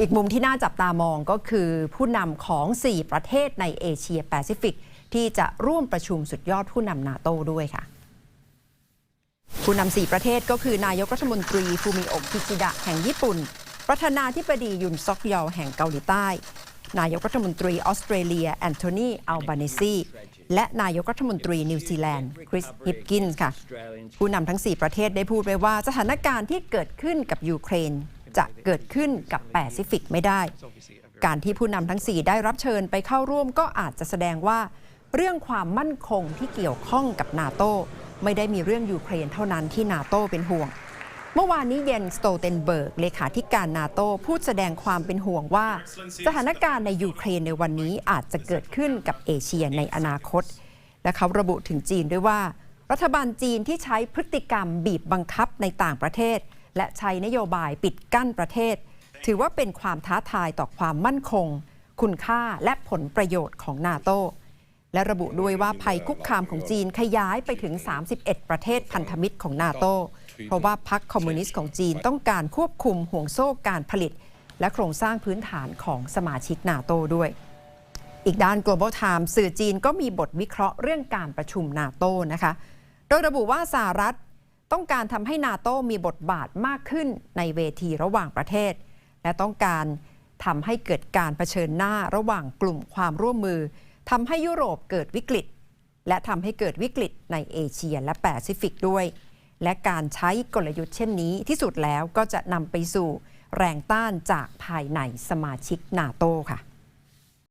อีกมุมที่น่าจับตามองก็คือผู้นำของ 4 ประเทศในเอเชียแปซิฟิก ที่จะร่วมประชุมสุดยอดผู้นำนาโต้ด้วยค่ะ ผู้นำ4ประเทศก็คือนายกรัฐมนตรีฟูมิโอะกิชิดะแห่งญี่ปุ่น ประธานาธิบดียุนซอกยอลแห่งเกาหลีใต้ นายกรัฐมนตรีออสเตรเลียแอนโทนีอัลบานิซีและนายกรัฐมนตรีนิวซีแลนด์คริสฮิปกินส์ค่ะ ผู้นำทั้ง 4 ประเทศได้พูดไว้ว่าสถานการณ์ที่เกิดขึ้นกับยูเครน จะเกิดขึ้นกับแปซิฟิกไม่ได้ การที่ผู้นำทั้ง 4 ได้รับเชิญไปเข้าร่วมก็อาจจะแสดงว่า เรื่องความมั่นคงที่เกี่ยวข้องกับนาโตไม่ได้มีเรื่องยูเครนเท่านั้นที่นาโตเป็นห่วง เมื่อวานนี้เยนสโตเทนเบิร์ก เลขาธิการนาโตพูดแสดงความเป็นห่วงว่า สถานการณ์ในยูเครนในวันนี้อาจจะเกิดขึ้นกับเอเชียในอนาคต และเขาระบุถึงจีนด้วยว่า รัฐบาลจีนที่ใช้พฤติกรรมบีบบังคับในต่างประเทศ และใช้นโยบายปิดกั้นประเทศ ถือว่าเป็นความท้าทายต่อความมั่นคง คุณค่าและผลประโยชน์ของนาโตและระบุด้วยว่าภัยคุกคามของจีนขยายไปถึง 31 ประเทศพันธมิตรของนาโต เพราะว่าพรรคคอมมิวนิสต์ของจีนต้องการควบคุมห่วงโซ่การผลิต และโครงสร้างพื้นฐานของสมาชิกนาโตด้วย อีกด้าน Global Times สื่อจีนก็มีบทวิเคราะห์เรื่องการประชุมนาโตนะคะ โดยระบุว่าสหรัฐ ต้องการทำให้นาโตมีบทบาทมากขึ้นในเวทีระหว่างประเทศ และต้องการทำให้เกิดการเผชิญหน้าระหว่างกลุ่มความร่วมมือทำให้ยุโรปเกิดวิกฤต และทำให้เกิดวิกฤตในเอเชียและแปซิฟิกด้วย และการใช้กลยุทธ์เช่นนี้ที่สุดแล้วก็จะนำไปสู่แรงต้านจากภายในสมาชิกนาโตค่ะ